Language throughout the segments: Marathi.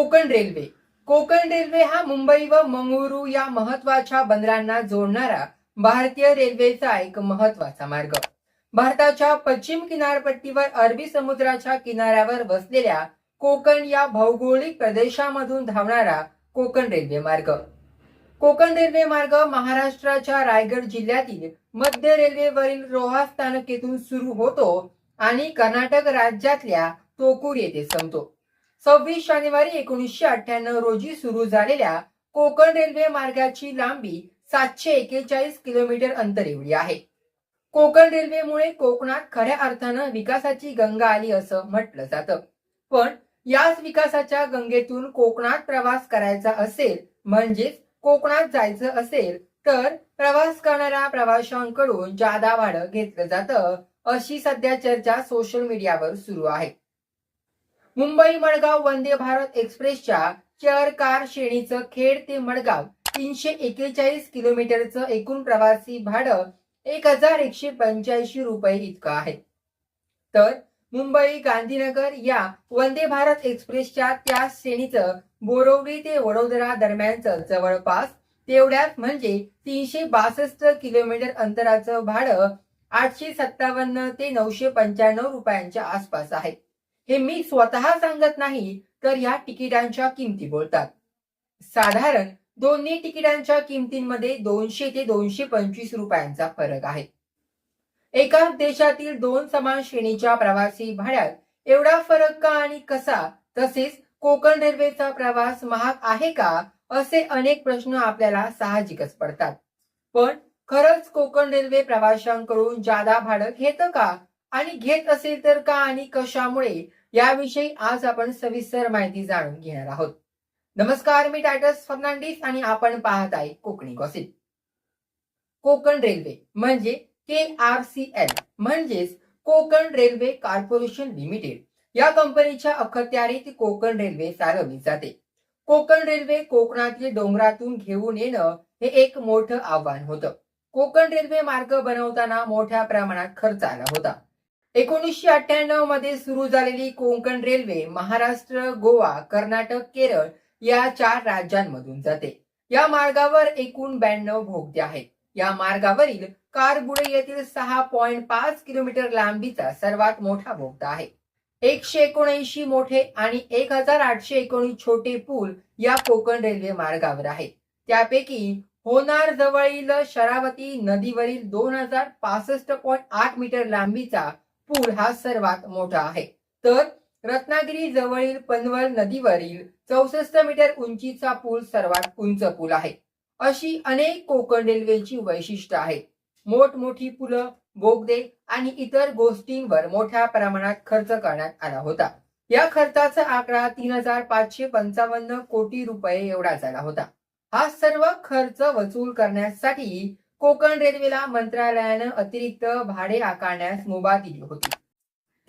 कोकण रेल्वे. कोकण रेल्वे हा मुंबई व मंगळुरू या महत्त्वाच्या बंदरांना जोडणारा भारतीय रेल्वेचा एक महत्त्वाचा मार्ग. भारताच्या पश्चिम किनारपट्टीवर अरबी समुद्राच्या किनाऱ्यावर वसलेल्या कोकण या भौगोलिक प्रदेशामधून धावणारा कोकण रेल्वे मार्ग. कोकण रेल्वे मार्ग महाराष्ट्राच्या रायगड जिल्ह्यातील मध्य रेल्वेवरील रोहा स्थानकेतून सुरू होतो आणि कर्नाटक राज्यातल्या तोकूर येथे संपतो. सव्वीस जानेवारी एकोणीसशे अठ्ठ्याण्णव रोजी सुरू झालेल्या कोकण रेल्वे मार्गाची लांबी सातशे एकेचाळीस किलोमीटर अंतर एवढी आहे. कोकण रेल्वेमुळे कोकणात खऱ्या अर्थानं विकासाची गंगा आली असं म्हटलं जातं. पण याच विकासाच्या गंगेतून कोकणात प्रवास करायचा असेल म्हणजेच कोकणात जायचं असेल तर प्रवास करणाऱ्या प्रवाशांकडून जादा भाडं घेतलं जातं अशी सध्या चर्चा सोशल मीडियावर सुरू आहे. मुंबई मडगाव वंदे भारत एक्सप्रेसच्या चेअर कार श्रेणीचं खेड ते मडगाव तीनशे एकेचाळीस किलोमीटरचं एकूण प्रवासी भाडं एक हजार एकशे पंच्याऐंशी रुपये इतकं आहे. तर मुंबई गांधीनगर या वंदे भारत एक्सप्रेसच्या त्या श्रेणीचं बोरवली ते वडोदरा दरम्यानचं जवळपास तेवढ्यात म्हणजे तीनशे बासष्ट किलोमीटर अंतराचं भाडं आठशे सत्तावन्न ते नऊशे पंच्याण्णव रुपयांच्या आसपास आहे. हे मी स्वतः सांगत नाही तर या तिकिटांच्या किमती बोलतात. साधारण दोन्ही तिकिटांच्या किमतींमध्ये दोनशे ते दोनशे पंचवीस रुपयांचा फरक आहे. एका देशातील दोन समान श्रेणीच्या प्रवासी भाड्यात एवढा फरक का आणि कसा? तसेच कोकण रेल्वेचा प्रवास महाग आहे का? असे अनेक प्रश्न आपल्याला साहजिकच पडतात. पण खरंच कोकण रेल्वे प्रवाशांकडून जादा भाडं घेतं का? आणि घेत असेल तर का आणि कशामुळे याविषयी आज आपण सविस्तर माहिती जाणून घेणार आहोत. नमस्कार मी टायटस फर्नांडिस आणि आपण पाहत आहे कोकणी गॉसिप. कोकण रेल्वे म्हणजे के आर सी एल म्हणजेच कोकण रेल्वे कॉर्पोरेशन लिमिटेड. या कंपनीच्या अखत्यारीत कोकण रेल्वे चालवली जाते. कोकण रेल्वे कोकणातील डोंगरातून घेऊन येणं हे एक मोठं आव्हान होतं. कोकण रेल्वे मार्ग बनवताना मोठ्या प्रमाणात खर्च आला होता. एकोणीसशे अठ्ठ्याण्णवमध्ये सुरू झालेली कोकण रेल्वे महाराष्ट्र गोवा कर्नाटक केरळ या चार राज्यांमधून जाते. या मार्गावर एकूण ब्याण्णव भोगदे आहेत. या मार्गावरील कारगुडे येथील सहा पॉइंट पाच किलोमीटर लांबीचा सर्वात मोठा भोगदा आहे. एकशे एकोणऐंशी मोठे आणि एक हजार आठशे एकोणीस छोटे पूल या कोकण रेल्वे मार्गावर आहेत. त्यापैकी होणार जवळील शरावती नदीवरील दोन हजार पासष्ट पॉइंट आठ मीटर लांबीचा पूल हा सर्वात मोठा आहे. तर रत्नागिरी जवळील पनवल नदीवरील चौसष्ट मीटर उंचीचा पूल सर्वात उंच पूल आहे. अशी अनेक कोकण रेल्वेची वैशिष्ट्य आहेत मोठमोठी पुलं बोगदे आणि इतर गोष्टींवर मोठ्या प्रमाणात खर्च करण्यात आला होता. या खर्चाचा आकडा तीन हजार पाचशे पंचावन्न कोटी रुपये एवढा झाला होता. हा सर्व खर्च वसूल करण्यासाठी कोकण रेल्वेला मंत्रालयानं अतिरिक्त भाडे आकारण्यास मुभा दिली होती.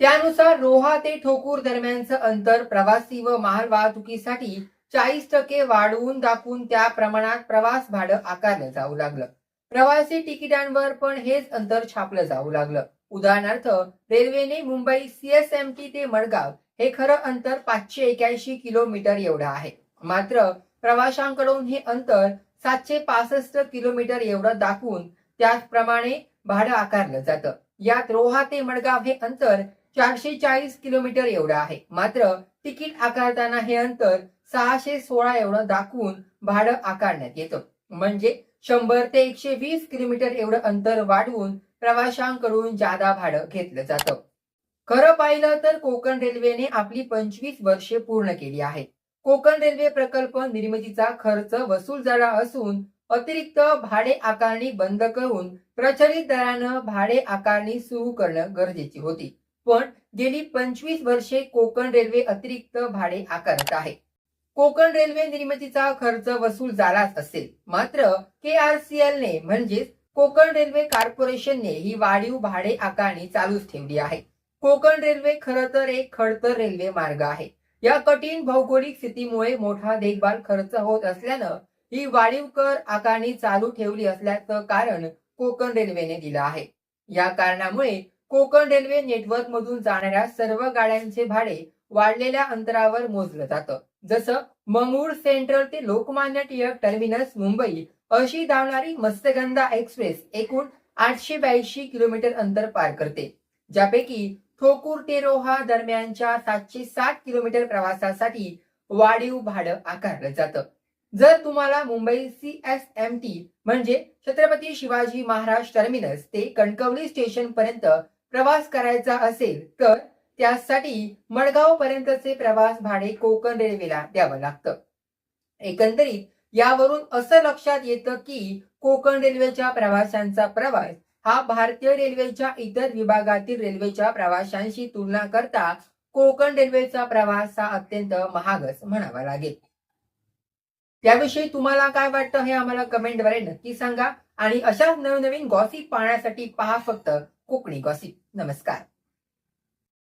त्यानुसार रोहा ते ठोकूर दरम्यानचं अंतर प्रवासी व माल वाहतुकीसाठी चाळीस टक्के वाढवून दाखवून त्या प्रमाणात प्रवास भाडं आकारलं जाऊ लागलं. प्रवासी तिकिटांवर पण हेच अंतर छापलं जाऊ लागलं. उदाहरणार्थ रेल्वेने मुंबई सीएसएमटी ते मडगाव हे खरं अंतर पाचशे एक्याऐंशी किलोमीटर एवढं आहे. मात्र प्रवाशांकडून हे अंतर सातशे पासष्ट किलोमीटर एवढं दाखवून त्याचप्रमाणे भाडं आकारलं जातं. यात रोहा ते मडगाव हे अंतर चारशे चाळीस किलोमीटर एवढं आहे. मात्र तिकीट आकारताना हे अंतर सहाशे सोळा एवढं दाखवून भाडं आकारण्यात येतं. म्हणजे शंभर ते एकशे वीस किलोमीटर एवढं अंतर वाढवून प्रवाशांकडून जादा भाडं घेतलं जातं. खरं पाहिलं तर कोकण रेल्वेने आपली पंचवीस वर्षे पूर्ण केली आहेत. कोकण रेल्वे प्रकल्प निर्मितीचा खर्च वसूल झाला असून अतिरिक्त भाडे आकारणी बंद करून प्रचलित दरानं भाडे आकारणी सुरू करणं गरजेची होती. पण गेली पंचवीस वर्षे कोकण रेल्वे अतिरिक्त भाडे आकारत आहे. कोकण रेल्वे निर्मितीचा खर्च वसूल झालाच असेल. मात्र के आर सी एल ने म्हणजेच कोकण रेल्वे कॉर्पोरेशनने ही वाढीव भाडे आकारणी चालूच ठेवली आहे. कोकण रेल्वे खर तर एक खडतर रेल्वे मार्ग आहे. या कठीण भौगोलिक स्थितीमुळे मोठा देखभाल खर्च होत असल्यानं ही वाढीव कर आकारणी चालू ठेवली असल्याचं कारण कोकण रेल्वेने दिलं आहे. या कारणामुळे कोकण रेल्वे नेटवर्क मधून जाणाऱ्या सर्व गाड्यांचे भाडे वाढलेल्या अंतरावर मोजलं जातं. जसं मंगळूर सेंट्रल ते लोकमान्य टिळक टर्मिनस मुंबई अशी धावणारी मत्स्यगंधा एक्सप्रेस एकूण आठशे ब्याऐंशी किलोमीटर अंतर पार करते. ज्यापैकी ठोकूर ते रोहा दरम्यानच्या सातशे साठ किलोमीटर प्रवासासाठी वाढीव भाडं आकारलं जातं. जर तुम्हाला Mumbai C S M T म्हणजे छत्रपती शिवाजी महाराज टर्मिनस ते कणकवली स्टेशन पर्यंत प्रवास करायचा असेल तर त्यासाठी मडगाव पर्यंतचे प्रवास भाडे कोकण रेल्वेला द्यावं लागतं. एकंदरीत यावरून असं लक्षात येतं की कोकण रेल्वेच्या प्रवाशांचा प्रवास हा भारतीय रेल्वेच्या इतर विभागातील रेल्वेच्या प्रवाशांशी तुलना करता कोकण रेल्वेचा प्रवास हा अत्यंत महागच म्हणावा लागेल. त्याविषयी तुम्हाला काय वाटतं हे आम्हाला कमेंटद्वारे नक्की सांगा आणि अशाच नवनवीन गॉसिप पाहण्यासाठी पहा फक्त कोकणी गॉसिप. नमस्कार.